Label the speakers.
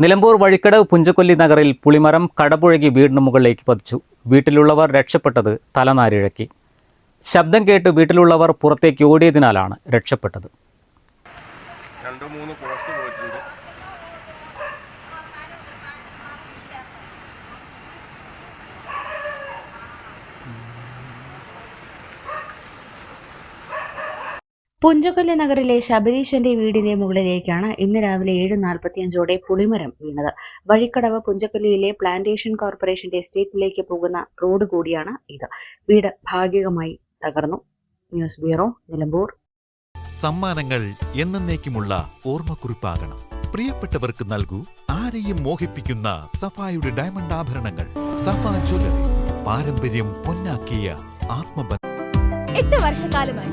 Speaker 1: Nilambur Vazhikkadavu Punchakolli നഗറിൽ പുളിമരം കടപുഴകി വീടിന് മുകളിലേക്ക് പതിച്ചു. വീട്ടിലുള്ളവർ രക്ഷപ്പെട്ടത് തലനാരിഴക്കി. ശബ്ദം കേട്ട് വീട്ടിലുള്ളവർ പുറത്തേക്ക് ഓടിയതിനാലാണ് രക്ഷപ്പെട്ടത്.
Speaker 2: രണ്ട് മൂന്ന് പോസ്റ്റ് പോയിട്ടുണ്ട്.
Speaker 3: പുഞ്ചക്കൊല്ലി നഗറിലെ ശബരീശന്റെ വീടിന്റെ മുകളിലേക്കാണ് ഇന്ന് രാവിലെ ഏഴ് നാൽപ്പത്തിയഞ്ചോടെ പുളിമരം വീണത്. വഴിക്കടവ് പുഞ്ചക്കൊല്ലിയിലെ പ്ലാന്റേഷൻ കോർപ്പറേഷന്റെ എസ്റ്റേറ്റിലേക്ക് പോകുന്ന റോഡ് കൂടിയാണ് ഇത്. വീട് ഭാഗികമായി തകർന്നു. News bureau Nilambur.
Speaker 4: സമ്മാനങ്ങൾ എന്നേക്കുമുള്ള ഓർമ്മക്കുറിപ്പാകണം. പ്രിയപ്പെട്ടവർക്ക് നൽകൂ ആരെയും മോഹിപ്പിക്കുന്ന സഫായുടെ ഡയമണ്ട് ആഭരണങ്ങൾ. സഫ ജ്വല്ലറി പാരമ്പര്യം പൊന്നാക്കിയ ആത്മബന്ധം.
Speaker 5: എട്ട് വർഷക്കാലമായി